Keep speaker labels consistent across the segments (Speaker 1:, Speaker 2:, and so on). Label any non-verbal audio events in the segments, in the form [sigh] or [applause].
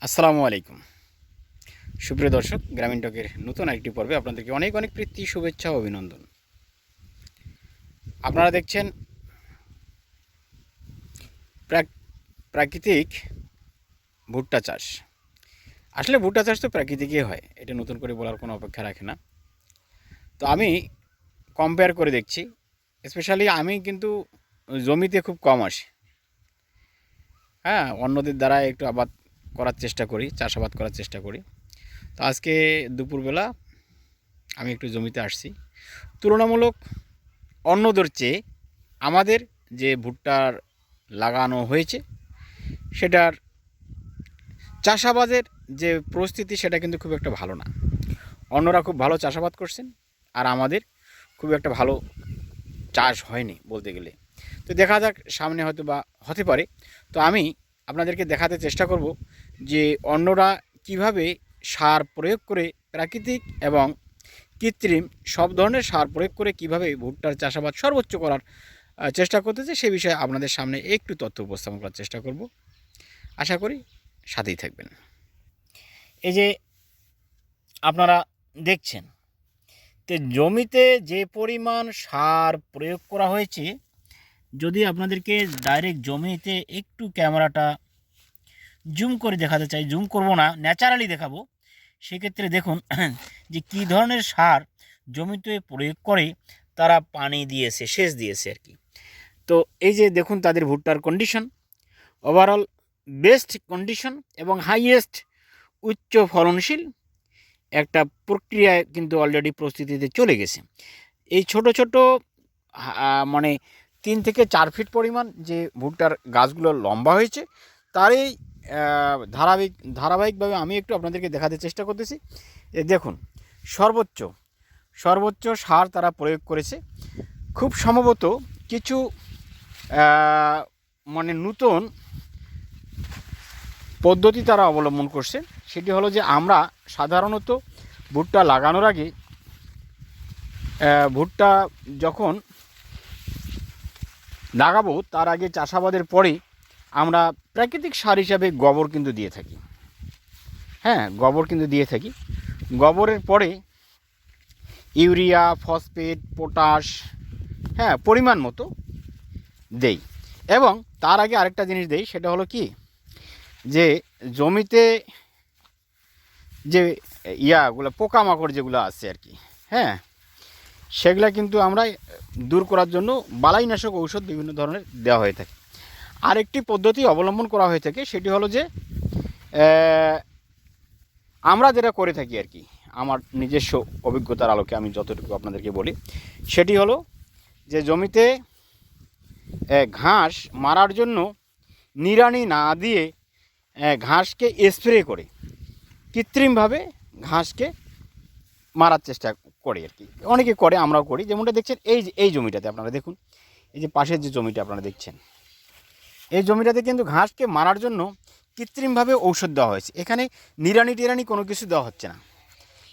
Speaker 1: আসসালামু আলাইকুম। সুপ্রিয় দর্শক, গ্রামীণ টকের নতুন একটি পর্বে আপনাদেরকে অনেক অনেক প্রীতি, শুভেচ্ছা অভিনন্দন। আপনারা দেখছেন প্রাক- প্রাকৃতিক ভুট্টা চাষ। আসলে ভুট্টা চাষ তো প্রাকৃতিকই হয়, এটা নতুন করে বলার কোনো অপেক্ষা রাখে না। তো আমি কম্পেয়ার করে দেখছি স্পেশালি আমি কিন্তু জমিতে খুব কম আসি। হ্যাঁ অন্যদের দ্বারা একটু আবাদ করার চেষ্টা করি, চাষাবাদ করার চেষ্টা করি। তো আজকে দুপুরবেলা আমি একটু জমিতে আসছি। তুলনামূলক অন্যদের চেয়ে আমাদের যে ভুট্টার লাগানো হয়েছে, সেটার চাষাবাদের যে পরিস্থিতি, সেটা কিন্তু খুব একটা ভালো না। অন্যরা খুব ভালো চাষাবাদ করছেন আর আমাদের খুব একটা ভালো চাষ হয়নি বলতে গেলে। তো দেখা যাক, সামনে হয়তো বা হতে পারে। তো আমি আপনাদেরকে দেখাতে চেষ্টা করব যে অন্যরা কীভাবে সার প্রয়োগ করে প্রাকৃতিক এবং কৃত্রিম সব ধরনের সার প্রয়োগ করে কীভাবে ভুট্টার চাষাবাদ সর্বোচ্চ করার চেষ্টা করতেছে সে বিষয়ে আপনাদের সামনে একটু তথ্য উপস্থাপন করার চেষ্টা করব। আশা করি সাথেই থাকবেন। এই যে আপনারা দেখছেন, তো জমিতে যে পরিমাণ সার প্রয়োগ করা হয়েছে যদি আপনাদেরকে ডাইরেক্ট জমিতে একটু ক্যামেরাটা জুম করে দেখাতে চাই জুম করব না ন্যাচারালি দেখাবো। সেক্ষেত্রে দেখুন, [clears throat] যে কী ধরনের সার জমিতে প্রয়োগ করে তারা পানি দিয়েছে, সেচ দিয়েছে আর কি। তো এই যে দেখুন তাদের ভুট্টার কন্ডিশন ওভারঅল বেস্ট কন্ডিশন এবং হাইয়েস্ট উচ্চ ফলনশীল একটা প্রক্রিয়ায় কিন্তু অলরেডি প্রস্তুতিতে চলে গেছে। এই ছোট ছোট মানে তিন থেকে চার ফিট পরিমাণ যে ভুট্টার গাছগুলো লম্বা হয়েছে তারই ধারাবাহিক, ধারাবাহিকভাবে আমি একটু আপনাদেরকে দেখাতে চেষ্টা করতেছি। দেখুন, সর্বোচ্চ সর্বোচ্চ সার তারা প্রয়োগ করেছে। খুব সম্ভবত কিছু মানে নূতন পদ্ধতি তারা অবলম্বন করছে। সেটি হলো যে আমরা সাধারণত ভুট্টা লাগানোর আগে ভুট্টা যখন লাগাবো তার আগে চাষাবাদের পরে আমরা প্রাকৃতিক সার হিসাবে গোবর কিন্তু দিয়ে থাকি। হ্যাঁ গোবর কিন্তু দিয়ে থাকি। গোবরের পরে ইউরিয়া, ফসফেট, পটাশ হ্যাঁ পরিমাণ মতো দেই। এবং তার আগে আরেকটা জিনিস দেই, সেটা হলো কি? যে জমিতে যে ইয়াগুলো পোকামাকড় যেগুলো আছে আর কি হ্যাঁ সেগুলা কিন্তু আমরা দূর করার জন্য বালাইনাশক ঔষধ বিভিন্ন ধরনের দেওয়া হয়ে থাকে। আরেকটি পদ্ধতি অবলম্বন করা হয়ে থাকে, সেটি হলো যে আমরা যেটা করে থাকি আর কি, আমার নিজস্ব অভিজ্ঞতার আলোকে আমি যতটুকু আপনাদেরকে বলি, সেটি হলো যে, জমিতে ঘাস মারার জন্য নিড়ানি না দিয়ে ঘাসকে স্প্রে করে, কৃত্রিমভাবে ঘাসকে মারার চেষ্টা করে আর কি। অনেকে করে, আমরাও করি। যেমনটা দেখছেন, এই এই জমিটাতে আপনারা দেখুন, এই যে পাশের যে জমিটা আপনারা দেখছেন, এই জমিটাতে কিন্তু ঘাসকে মারার জন্য কৃত্রিমভাবে ঔষধ দেওয়া হয়েছে। এখানে নিরানি টিরানি কোনো কিছু দেওয়া হচ্ছে না।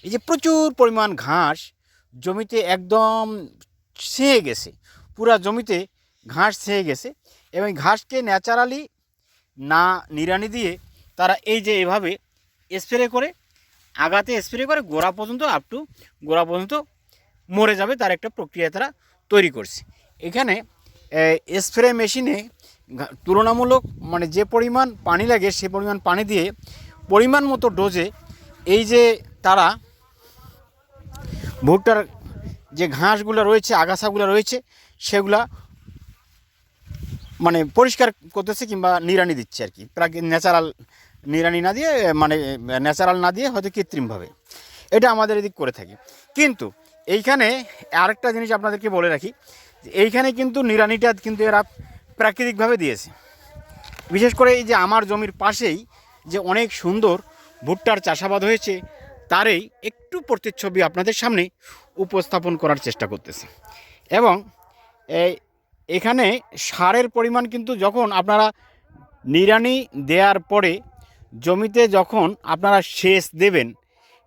Speaker 1: এই যে প্রচুর পরিমাণ ঘাস জমিতে একদম ছেয়ে গেছে, পুরা জমিতে ঘাস ছেয়ে গেছে এবং ঘাসকে ন্যাচারালি না নিরানি দিয়ে তারা এই যে এভাবে স্প্রে করে আগাতে স্প্রে করে, গোড়া পর্যন্ত আপ টু গোড়া পর্যন্ত মরে যাবে তার একটা প্রক্রিয়া তারা তৈরি করছে। এখানে স্প্রে মেশিনে তুলনামূলক মানে যে পরিমাণ পানি লাগে সে পরিমাণ পানি দিয়ে পরিমাণ মতো ডোজে এই যে তারা ভুট্টার যে ঘাসগুলো রয়েছে, আগাছাগুলো রয়েছে, সেগুলা মানে পরিষ্কার করতেছে কিংবা নিড়ানি দিচ্ছে আর কি। প্রাকৃতিক ন্যাচারাল নিড়ানি না দিয়ে মানে ন্যাচারাল না দিয়ে হয়তো কৃত্রিমভাবে। এটা আমাদের এদিক করে থাকি। কিন্তু এইখানে আরেকটা জিনিস আপনাদেরকে বলে রাখি এইখানে কিন্তু নিড়ানিটা কিন্তু এরা প্রাকৃতিকভাবে দিয়েছে। বিশেষ করে এই যে আমার জমির পাশেই যে অনেক সুন্দর ভুট্টার চাষাবাদ হয়েছে, তারই একটু প্রতিচ্ছবি আপনাদের সামনে উপস্থাপন করার চেষ্টা করতেছে। এবং এখানে সারের পরিমাণ কিন্তু যখন আপনারা নিড়ানি দেওয়ার পরে জমিতে যখন আপনারা সেচ দেবেন,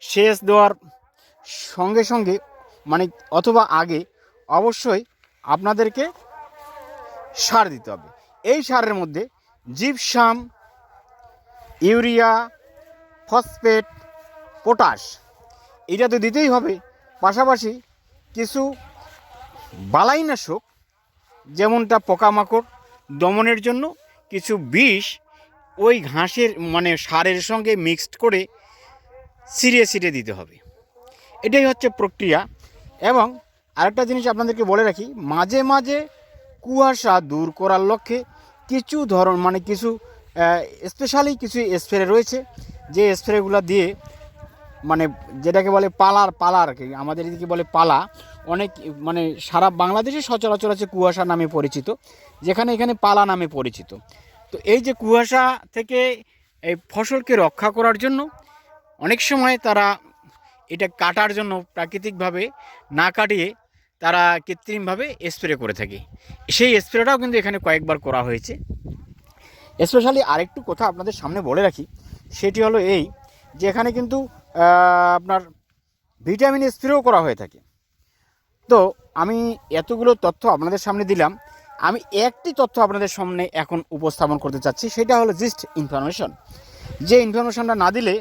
Speaker 1: সেচ দেওয়ার সঙ্গে সঙ্গে মানে অথবা আগে অবশ্যই আপনাদেরকে সার দিতে হবে। এই সারের মধ্যে জিপসাম, ইউরিয়া, ফসফেট, পটাশ, এটা তো দিতেই হবে। পাশাপাশি কিছু বালাইনাশক, যেমনটা পোকামাকড় দমনের জন্য, কিছু বিষ ওই ঘাসের মানে সারের সঙ্গে মিক্সড করে ছিঁড়ে ছিঁড়ে দিতে হবে। এটাই হচ্ছে প্রক্রিয়া। এবং আরেকটা জিনিস আপনাদেরকে বলে রাখি, মাঝে মাঝে কুয়াশা দূর করার লক্ষ্যে কিছু ধরন মানে কিছু স্পেশালি কিছু স্প্রে রয়েছে, যে স্প্রেগুলো দিয়ে মানে যেটাকে বলে পালার পালার আমাদের এদিকে বলে পালা। অনেক মানে সারা বাংলাদেশে সচরাচর আছে কুয়াশা নামে পরিচিত, যেখানে এখানে পালা নামে পরিচিত। তো এই যে কুয়াশা থেকে এই ফসলকে রক্ষা করার জন্য অনেক সময় তারা এটা কাটার জন্য প্রাকৃতিকভাবে না কাটিয়ে তারা কৃত্রিমভাবে স্প্রে করে থাকে। সেই স্প্রেটাও কিন্তু এখানে কয়েকবার করা হয়েছে। স্পেশালি আরেকটু কথা আপনাদের সামনে বলে রাখি, সেটি হলো এই যে এখানে কিন্তু আপনার ভিটামিন স্প্রেও করা হয়ে থাকে। তো আমি এতগুলো তথ্য আপনাদের সামনে দিলাম আমি একটি তথ্য আপনাদের সামনে এখন উপস্থাপন করতে চাচ্ছি, সেটা হলো জিস্ট ইনফরমেশন যে ইনফরমেশনটা না দিলে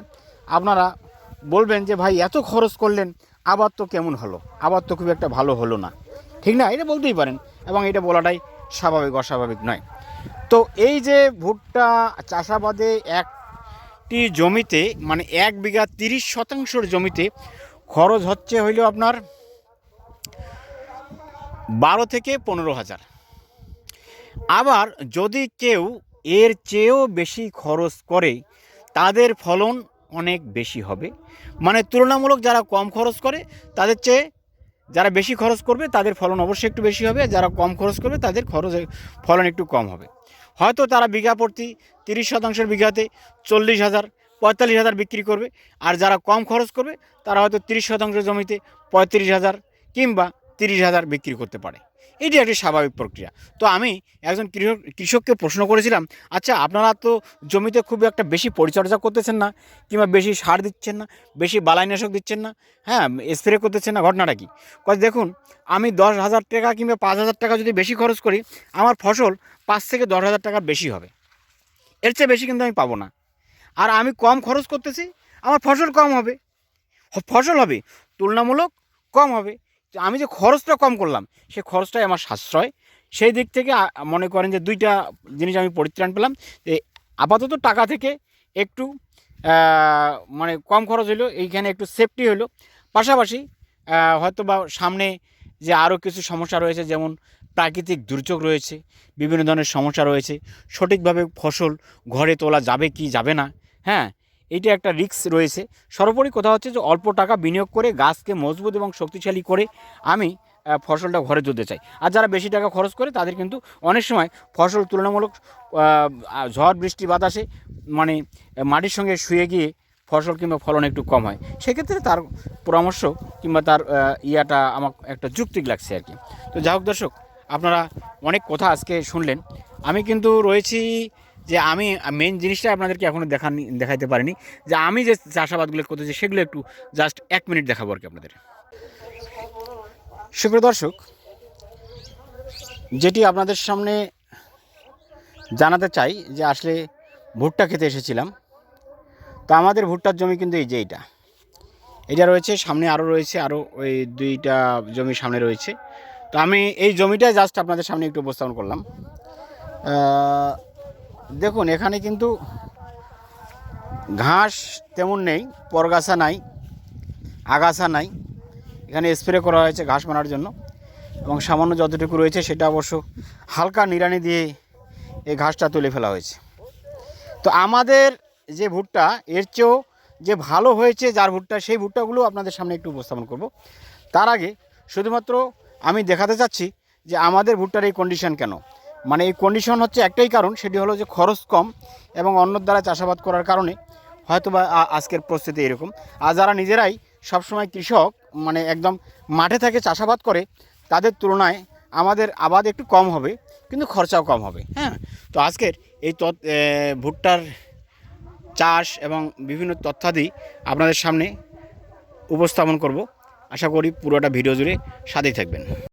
Speaker 1: আপনারা বলবেন যে, ভাই, এত খরচ করলেন, আবার তো কেমন হলো? আবার তো খুব একটা ভালো হলো না। ঠিক না? এটা বলতেই পারেন এবং এটা বলাটাই স্বাভাবিক, অস্বাভাবিক নয়। তো এই যে ভুট্টা চাষাবাদে একটি জমিতে মানে এক বিঘা তিরিশ শতাংশের জমিতে খরচ হচ্ছে হইল আপনার বারো থেকে পনেরো হাজার। আবার যদি কেউ এর চেয়েও বেশি খরচ করে, তাদের ফলন অনেক বেশি হবে। মানে তুলনামূলক যারা কম খরচ করে, তাদের চেয়ে যারা বেশি খরচ করবে, তাদের ফলন অবশ্যই একটু বেশি হবে। যারা কম খরচ করবে, তাদের খরচ ফলন একটু কম হবে। হয়তো তারা বিঘা প্রতি তিরিশ শতাংশের বিঘাতে চল্লিশ হাজার, পঁয়তাল্লিশ হাজার বিক্রি করবে। আর যারা কম খরচ করবে, তারা হয়তো তিরিশ শতাংশ জমিতে পঁয়ত্রিশ হাজার কিংবা তিরিশ হাজার বিক্রি করতে পারে। এটি একটি স্বাভাবিক প্রক্রিয়া। তো আমি একজন কৃষক, কৃষককে প্রশ্ন করেছিলাম আচ্ছা আপনারা তো জমিতে খুব একটা বেশি পরিচর্যা করতেছেন না, কিংবা বেশি সার দিচ্ছেন না, বেশি বালাইনাশক দিচ্ছেন না হ্যাঁ স্প্রে করতেছেন না, ঘটনাটা কি? দেখুন, আমি দশ হাজার টাকা কিংবা পাঁচ হাজার টাকা যদি বেশি খরচ করি, আমার ফসল পাঁচ থেকে দশ হাজার টাকার বেশি হবে। এর চেয়ে বেশি কিন্তু আমি পাবো না। আর আমি কম খরচ করতেছি, আমার ফসল কম হবে। ফসল হবে, তুলনামূলক কম হবে। আমি যে খরচটা কম করলাম, সে খরচটাই আমার সাশ্রয়। সেই দিক থেকে মনে করেন যে দুইটা জিনিস আমি পরিত্রাণ পেলাম, যে আপাতত টাকা থেকে একটু মানে কম খরচ হলো এইখানে একটু সেফটি হলো পাশাপাশি হয়তো বা সামনে যে আরও কিছু সমস্যা রয়েছে, যেমন প্রাকৃতিক দুর্যোগ রয়েছে, বিভিন্ন ধরনের সমস্যা রয়েছে, সঠিকভাবে ফসল ঘরে তোলা যাবে কি যাবে না হ্যাঁ? এইটা একটা রিস্ক রয়েছে। সর্বোপরি কথা হচ্ছে যে, অল্প টাকা বিনিয়োগ করে গাছকে মজবুত এবং শক্তিশালী করে আমি ফসলটা ঘরে তুলতে চাই। আর যারা বেশি টাকা খরচ করে, তাদের কিন্তু অনেক সময় ফসল তুলনামূলক ঝড়, বৃষ্টি, বাতাসে মানে মাটির সঙ্গে শুয়ে গিয়ে ফসল কিংবা ফলন একটু কম হয়। সেক্ষেত্রে তার পরামর্শ কিংবা তার ইয়াটা আমার একটা যুক্তি লাগছে আর কি। তো যাই হোক দর্শক, আপনারা অনেক কথা আজকে শুনলেন। আমি কিন্তু রয়েছি যে আমি মেন জিনিসটা আপনাদেরকে এখনও দেখানি দেখাইতে পারিনি, যে আমি যে চাষাবাদগুলো করতেছি সেগুলো একটু জাস্ট এক মিনিট দেখাবো আর কি আপনাদের। সুপ্রিয় দর্শক, যেটি আপনাদের সামনে জানাতে চাই যে আসলে ভুট্টা খেতে এসেছিলাম, তো আমাদের ভুট্টার জমি কিন্তু এই যে এইটা। এটা রয়েছে, সামনে আরও রয়েছে আরও ওই দুইটা জমি সামনে রয়েছে। তো আমি এই জমিটাই জাস্ট আপনাদের সামনে একটু উপস্থাপন করলাম। দেখুন, এখানে কিন্তু ঘাস তেমন নেই, পরগাছা নাই, আগাছা নাই। এখানে স্প্রে করা হয়েছে ঘাস মারার জন্য। এবং সামান্য যতটুকু রয়েছে সেটা অবশ্য হালকা নিড়ানি দিয়ে এই ঘাসটা তুলে ফেলা হয়েছে। তো আমাদের যে ভুট্টা, এর চেয়েও যে ভালো হয়েছে যার ভুট্টা, সেই ভুট্টাগুলো আপনাদের সামনে একটু উপস্থাপন করব। তার আগে শুধুমাত্র আমি দেখাতে চাচ্ছি যে আমাদের ভুট্টার এই কন্ডিশন কেন? মানে এই কন্ডিশন হচ্ছে একটাই কারণ, সেটি হলো যে খরচ কম এবং অন্যর দ্বারা চাষাবাদ করার কারণে হয়তো বা আজকের পরিস্থিতি এরকম। আর যারা নিজেরাই সবসময় কৃষক মানে একদম মাঠে থেকে চাষাবাদ করে, তাদের তুলনায় আমাদের আবাদ একটু কম হবে, কিন্তু খরচাও কম হবে হ্যাঁ? তো আজকের এই তৎ ভুট্টার চাষ এবং বিভিন্ন তথ্যাদি আপনাদের সামনে উপস্থাপন করব। আশা করি পুরোটা ভিডিও জুড়ে সাথেই থাকবেন।